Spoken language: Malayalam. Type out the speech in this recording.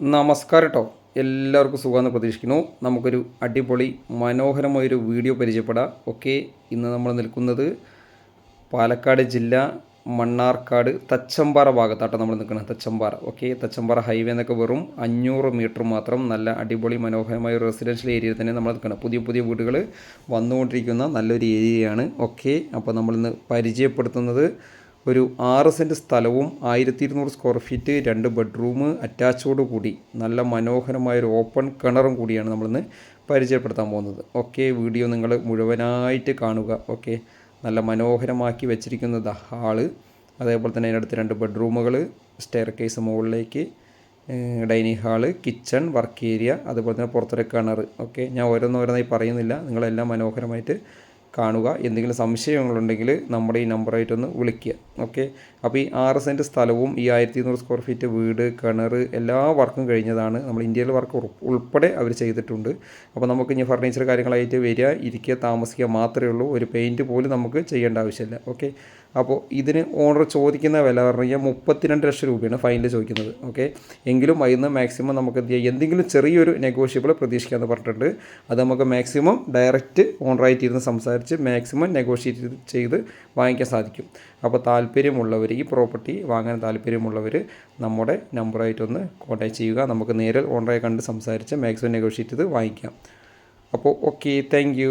നമസ്കാരം കേട്ടോ എല്ലാവർക്കും സുഖമെന്ന് പ്രതീക്ഷിക്കുന്നു. നമുക്കൊരു അടിപൊളി മനോഹരമായൊരു വീഡിയോ പരിചയപ്പെടാം. ഓക്കെ ഇന്ന് നമ്മൾ നിൽക്കുന്നത് പാലക്കാട് ജില്ല മണ്ണാർക്കാട് തച്ചമ്പാറ ഭാഗത്താട്ടോ നമ്മൾ നിൽക്കുന്നത്. തച്ചമ്പാറ ഓക്കെ തച്ചമ്പാറ ഹൈവേ എന്നൊക്കെ വെറും അഞ്ഞൂറ് മീറ്റർ മാത്രം നല്ല അടിപൊളി മനോഹരമായ ഒരു റെസിഡൻഷ്യൽ ഏരിയയിൽ തന്നെ നമ്മൾ നിൽക്കുന്നത്. പുതിയ പുതിയ വീടുകൾ വന്നുകൊണ്ടിരിക്കുന്ന നല്ലൊരു ഏരിയയാണ്. ഓക്കെ അപ്പോൾ നമ്മളിന്ന് പരിചയപ്പെടുത്തുന്നത് ഒരു ആറ് സെന്റ് സ്ഥലവും ആയിരത്തി ഇരുന്നൂറ് സ്ക്വയർ ഫീറ്റ് രണ്ട് ബെഡ്റൂം അറ്റാച്ചോട് കൂടി നല്ല മനോഹരമായ ഒരു ഓപ്പൺ കിണറും കൂടിയാണ് നമ്മളിന്ന് പരിചയപ്പെടുത്താൻ പോകുന്നത്. ഓക്കെ വീഡിയോ നിങ്ങൾ മുഴുവനായിട്ട് കാണുക. ഓക്കെ നല്ല മനോഹരമാക്കി വെച്ചിരിക്കുന്നത് ഹാൾ അതേപോലെ തന്നെ അതിനടുത്ത് രണ്ട് ബെഡ്റൂമുകൾ സ്റ്റെയർ കേസ് മുകളിലേക്ക് dining hall kitchen work area അതുപോലെ തന്നെ പുറത്തൊരു കിണർ ഓക്കെ ഞാൻ ഓരോന്നോരോന്നായി പറയുന്നില്ല. നിങ്ങളെല്ലാം മനോഹരമായിട്ട് കാണുക. എന്തെങ്കിലും സംശയങ്ങളുണ്ടെങ്കിൽ നമ്മുടെ ഈ നമ്പറായിട്ടൊന്ന് വിളിക്കുക. ഓക്കെ അപ്പോൾ ഈ ആറ് സെന്റ് സ്ഥലവും ഈ ആയിരത്തി ഇരുന്നൂറ് സ്ക്വയർ ഫീറ്റ് വീട് കിണർ എല്ലാ വർക്കും കഴിഞ്ഞതാണ്. നമ്മൾ ഇന്ത്യയിലെ വർക്ക് ഉൾപ്പെടെ അവർ ചെയ്തിട്ടുണ്ട്. അപ്പോൾ നമുക്ക് ഇനി ഫർണിച്ചർ കാര്യങ്ങളായിട്ട് വരിക ഇരിക്കുക താമസിക്കുക മാത്രമേ ഉള്ളൂ. ഒരു പെയിന്റ് പോലും നമുക്ക് ചെയ്യേണ്ട ആവശ്യമില്ല. ഓക്കെ അപ്പോൾ ഇതിന് ഓണർ ചോദിക്കുന്ന വില പറഞ്ഞു കഴിഞ്ഞാൽ മുപ്പത്തിരണ്ട് ലക്ഷം രൂപയാണ് ഫൈനൽ ചോദിക്കുന്നത് ഓക്കെ എങ്കിലും അതിന് മാക്സിമം നമുക്ക് എന്ത് ചെയ്യാം? എന്തെങ്കിലും ചെറിയൊരു നെഗോഷ്യബിൾ പ്രതീക്ഷിക്കാമെന്ന് പറഞ്ഞിട്ടുണ്ട്. അത് നമുക്ക് മാക്സിമം ഡയറക്റ്റ് ഓണറായിട്ട് ഇരുന്ന് സംസാരിച്ച് മാക്സിമം നെഗോഷിയേറ്റ് ചെയ്ത് വാങ്ങിക്കാൻ സാധിക്കും. അപ്പോൾ താല്പര്യമുള്ളവർ ഈ പ്രോപ്പർട്ടി വാങ്ങാൻ താല്പര്യമുള്ളവർ നമ്മുടെ നമ്പറായിട്ടൊന്ന് കോൺടാക്ട് ചെയ്യുക. നമുക്ക് നേരിൽ ഓണറായി കണ്ട് സംസാരിച്ച് മാക്സിമം നെഗോഷിയേറ്റ് ചെയ്ത് വാങ്ങിക്കാം. അപ്പോൾ ഓക്കെ താങ്ക്